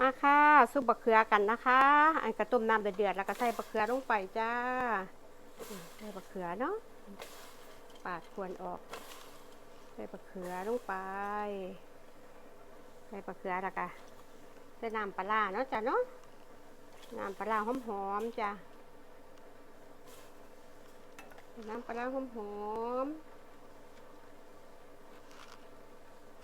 มาค่ะซุปบะเขือกันนะคะอันกระต้มน้ำเดือดๆแล้วก็ใส่บะเขือลงไปจ้าใส่บะเขือเนาะปาดควรออก ใส่บะเขือลงไป ใส่บะเขือแล้วก็ใส่น้ำปลาเนาะจ้ะเนาะน้ำปลาหอมๆจ้ะน้ำปลาหอมๆ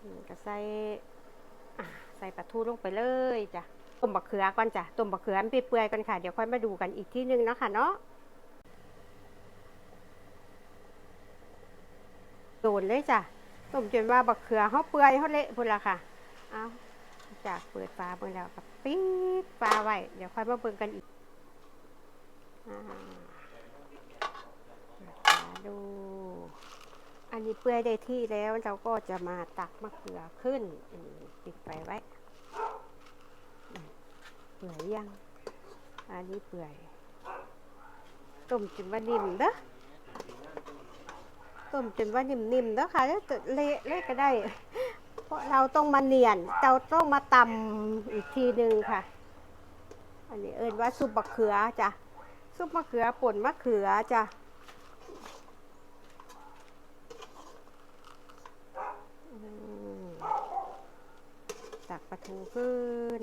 อืมก็ใส่ ส่ปลาทูลงไปเลยจ้ะต้มบะเขือก่อนจ้ะต้มบะเขือมันเปื่อยๆก่อนค่ะ เดี๋ยวค่อยมาดูกันอีกที่นึงเนาะค่ะเนาะโดนเลยจ้ะต้มจนว่าบะเขือเขาเปื่อยเขาเละพุ่นละค่ะเอาจากเปิดฝาเบิ่งแล้วกับปิดฝาไว้เดี๋ยวค่อยมาเบิ่งกันอีกอ่าดู อันนี้เปื่อยได้ที่แล้วเราก็จะมาตักมะเขือขึ้นอืมปิดไฟไว้ ปื่อยยัง อันนี้เปื่อย ต้มจนว่านิ่มเด้อต้มจนว่านิ่มๆเด้อค่ะแล้วจะเละเละก็ได้ เพราะเราต้องมาเนียน เราต้องมาตำอีกทีหนึ่งค่ะ อันนี้เอินว่าซุปมะเขือจ้ะ ซุปมะเขือป่นมะเขือจ้ะตักปลาทูขึ้น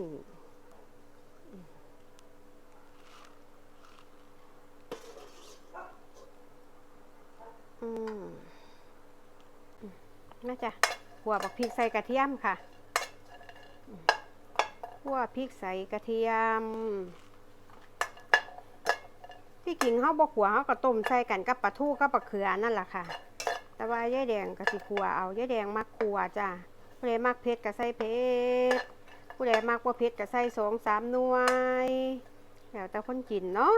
อืมน่าจะหัวบักพริกใส่กระเทียมค่ะหัวพริกใส่กระเทียม ที่กินเขาบกหัวเขาก็ต้มใส่กันกับปลาทูกับปลาเขือนั่นแหละค่ะ แต่ว่ายายแดงก็สิขัวเอายายแดงมักขัวจ้ะผู้ใดมักเผ็ดก็ใส่เผ็ดผู้ใดมักบ่เผ็ดก็ใส่สองสามหน่วย แล้วแต่คนกินเนาะ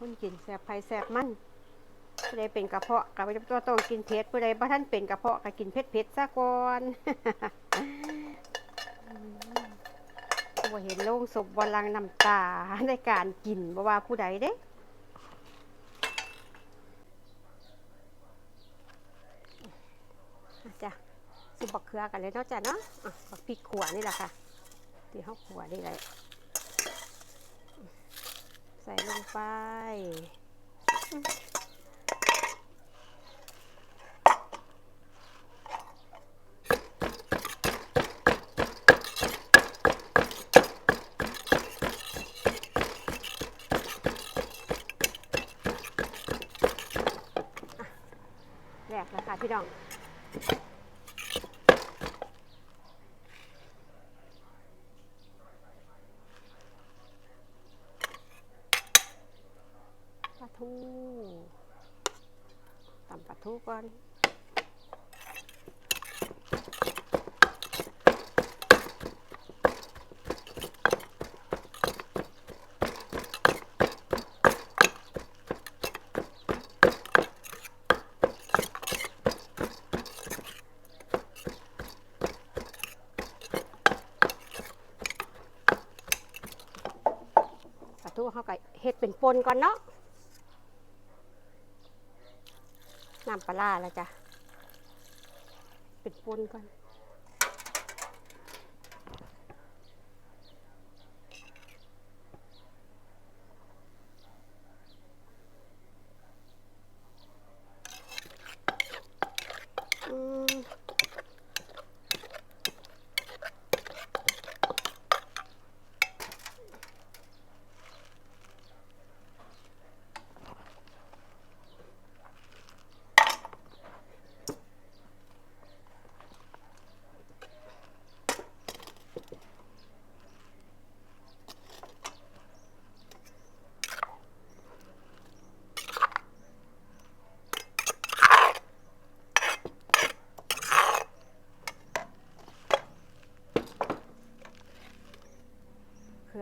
คนกินแซ่บไผ่แซ่บมัน ผู้ใดเป็นกระเพาะก็บ่ต้องกินเผ็ดผู้ใดบ่ทันเป็นกระเพาะก็กินเผ็ดเผ็ดซะก่อนบ่เห็นโล่งศพบ่ลังน้ำตาในการกินบ่ว่าผู้ใดเด้จ้ะสิบักเขือกันเลยเนาะจ้ะเนาะอะบักพริกขัวนี่แหละค่ะที่เขาขัวนี่เลยใส่ลงไปแรกแล้วค่ะ พี่น้องปลาทูตำปลาทูก่อน ปลาทู เฮ็ดเป็นปนก่อนเนาะน้ำปลาร้าแล้วจ้ะเป็นปนก่อน อืม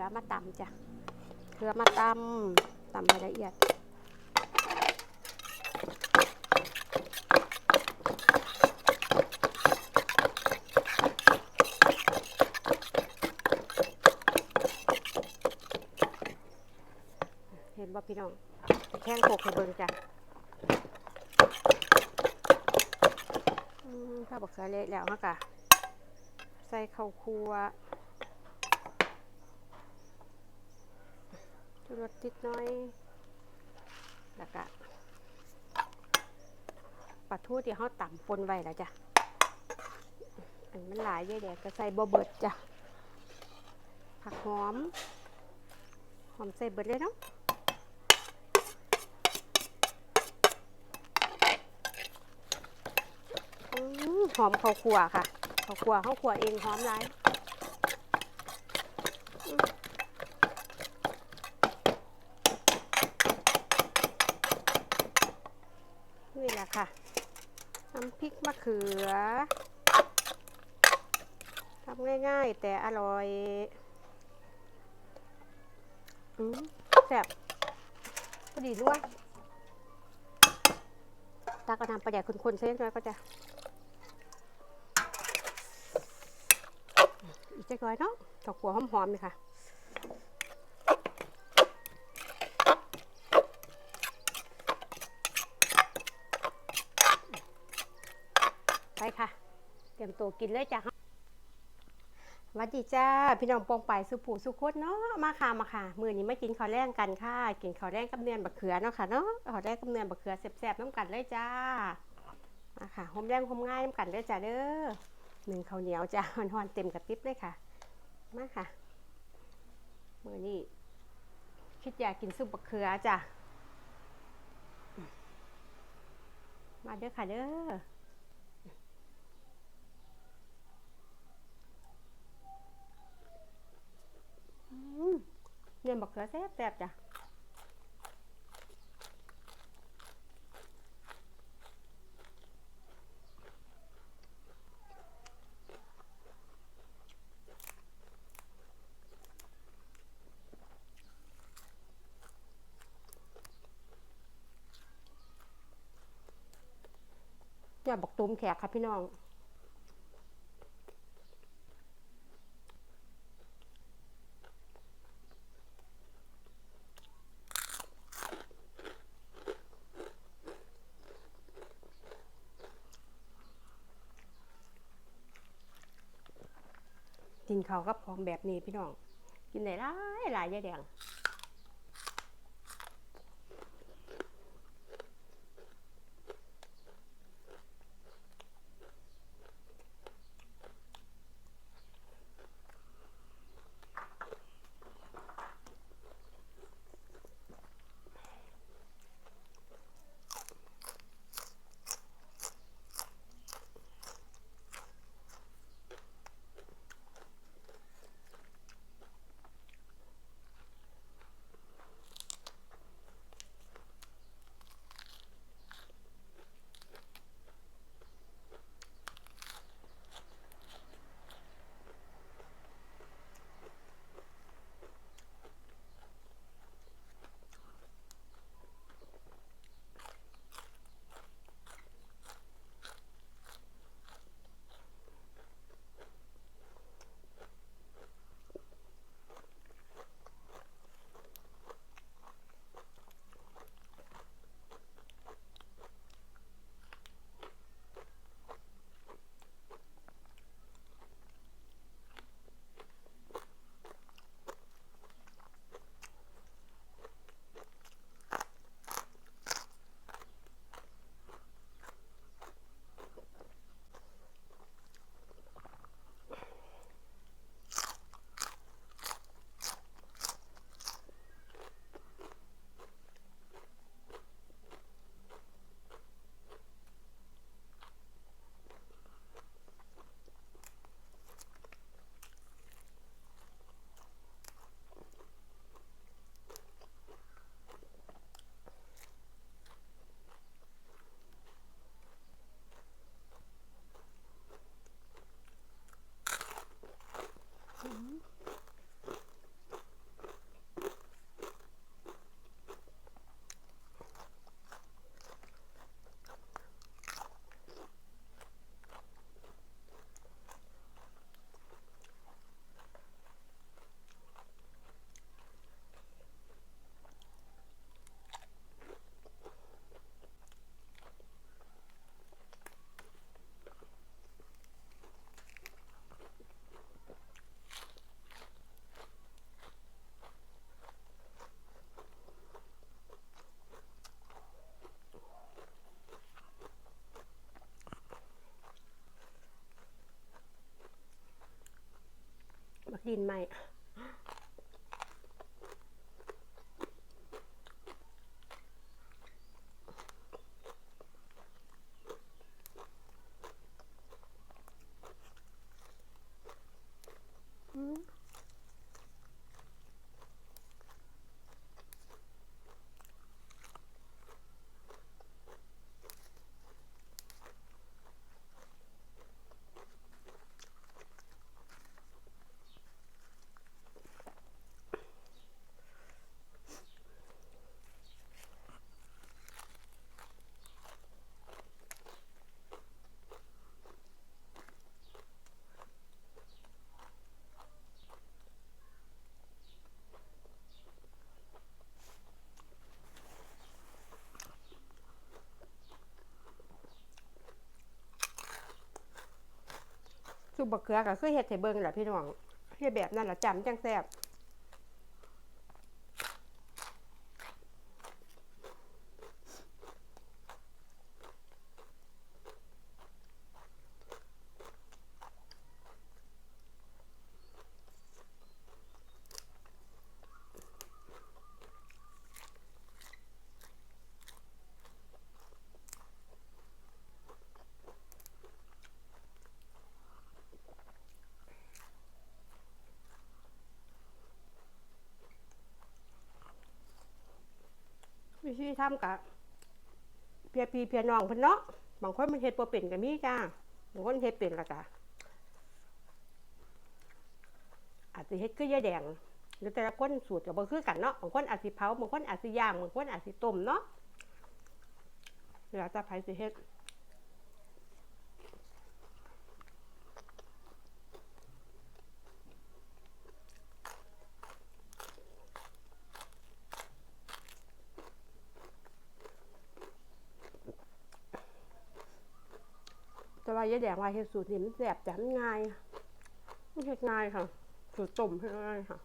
เขือมาตำจ้ะเขือมาตำตำให้ละเอียดเห็นบ่พี่น้องแข้งโขกให้เบิ่งจ้ะข้าวบักเขือเละแล้วฮะกะใส่ข้าวคั่ว ชูรสติดน้อย แล้วก็ปลาทูที่เขาต่ำปนไว้แล้วจ้ะ อันมันหลายเยอะแดกก็ใส่บ่เบิดจ้ะ ผักหอม หอมใส่เบิดเลยเนาะหอมข้าวคั่วค่ะข้าวคั่วข้าวคั่วเองหอมหลายอืมนี่แหละค่ะ น้ำพริกมะเขือทำง่ายๆ แต่อร่อยอืมแซ่บพอดีด้วยตาก็ทำประหยัดคนๆใช่ไหมก็จะ อีกจักหน่อยเนาะดอกหัวหอมๆเลยค่ะ ไปค่ะ เตัวกินเลยจ้ะวัสดีจ้า พี่น้องปองไปสุผูสุโคตเนาะมาค่ะมาค่ะ มือนี้ไม่กินข้าวแรงกันค่ะกินข้าวแรงกับเนือนบักเขือเนาะค่ะเนาะข้าวแรงกับเนือนบักเขือแซ่บๆน้ำกันเลยจ้ามาค่ะหอมแรงหอมง่ายน้ำกันเลยจ้าเด้อหนึ่งข้าวเหนียวจ้าหอนๆเต็มกระติบเลยค่ะมาค่ะ มือนี้คิดอยากกินซุปบะเขือจ้ะมาเด้อค่ะเด้อ เนี่ยนบะเขือแซ่บแซ่บจ้ะอย่าบอกตุ้มแขกค่ะพี่น้อง เขากับพร้อมแบบนี้พี่น้อง กินได้หลายหลายยายแดง ดินใหม่ ซุปบะเขือก็คือเฮ็ดให้เบิ่งแหละพี่น้องเฮ็ดแบบนั้นแหละจำจังแซ่บ ธีทำกับเพียพีเพียน้องเพิ่นเนาะบางคนมันเฮ็ดบ่เป็นก็มีจ้าบางคนเฮ็ดเป็นละกะอาจสิเฮ็ดคือยาแดงหรือแต่ละคนสูตรก็บ่คือกันเนาะบางคนอาจสิเผาบางคนอาจสิย่างบางคนอาจสิต้มเนาะแล้วแต่ไผสิเฮ็ดายายแดงว่าเฮ็ดสูตรนี่มันแซ่บจ้ะมันง่ายมันเฮ็ดง่ายค่ะ สูตรต้มเฮ็ดง่ายค่ะ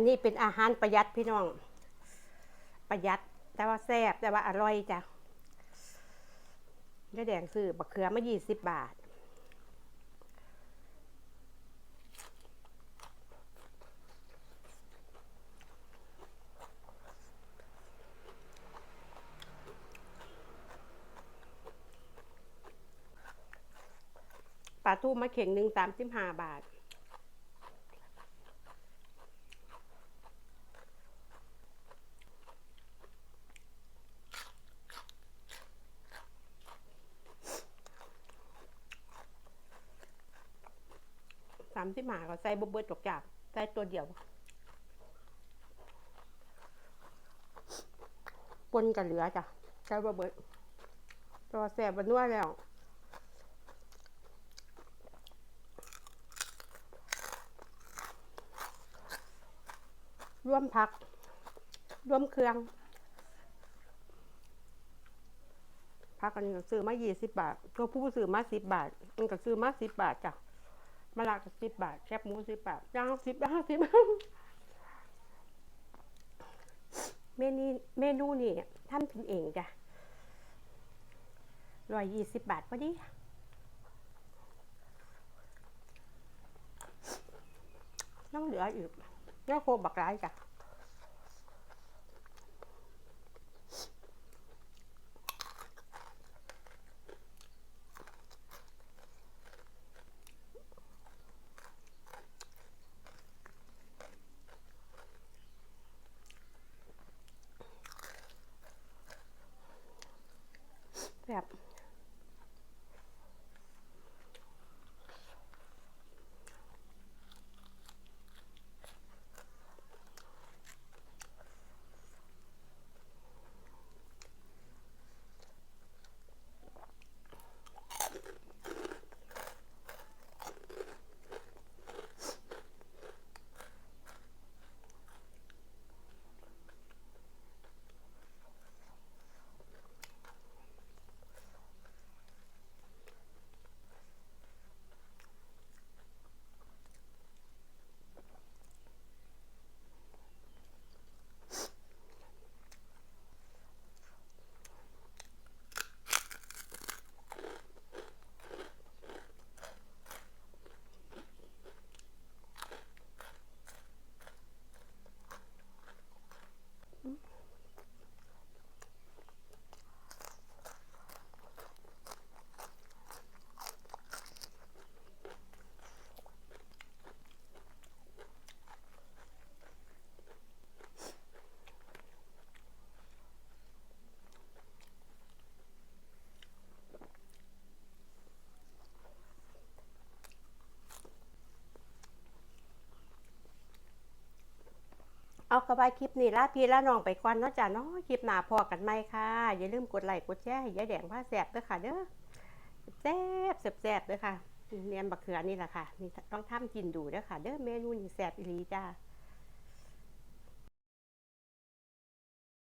นนี้เป็นอาหารประหยัดพี่น้อง ประหยัดแต่ว่าแซ่บแต่ว่าอร่อยจ้ะยายแดงซื้อบักเขือมายี่สิบบาท ปลาทูมาเข่งหนึ่งสามสิบห้าบาท สามสิบห้าก็ใส่บเบิดตกจากใส่ตัวเดียวปนกันเหลือจ้ะใส่บเบิดตัวแสบบันนัวแล้วร่วมพัก ร่วมเครื่อง พักอันนี้ซื้อมายี่สิบบาท ตัวผู้ซื้อมาสิบบาทมันก็ซื้อมาสิบบาทจ้ะ มะละก็สิบบาท แคบหมูสิบบาทย่างสิบย่างสิบเมนูเมนูนี่ทำกินเองจ้ะร้อยยี่สิบบาทพอดีน้องเหลืออีกน้องโคบักร้ายจ้ะ กระบายคลิปนี้ลาพี่ละน้องไปก่อนเนาะจ้ะเนาะคลิปหน้าพอกันไหมค่ะ อย่าลืมกดไลค์กดแชร์ให้ยายแดงผ้าแสบด้วยค่ะเด้อแซ่บแซ่บแซ่บเด้อค่ะเนียนบักเขือนี่แหละค่ะนี่ต้องทำกินดูด้วยค่ะ เด้อเมนูนี่แสบอีหลีจ้า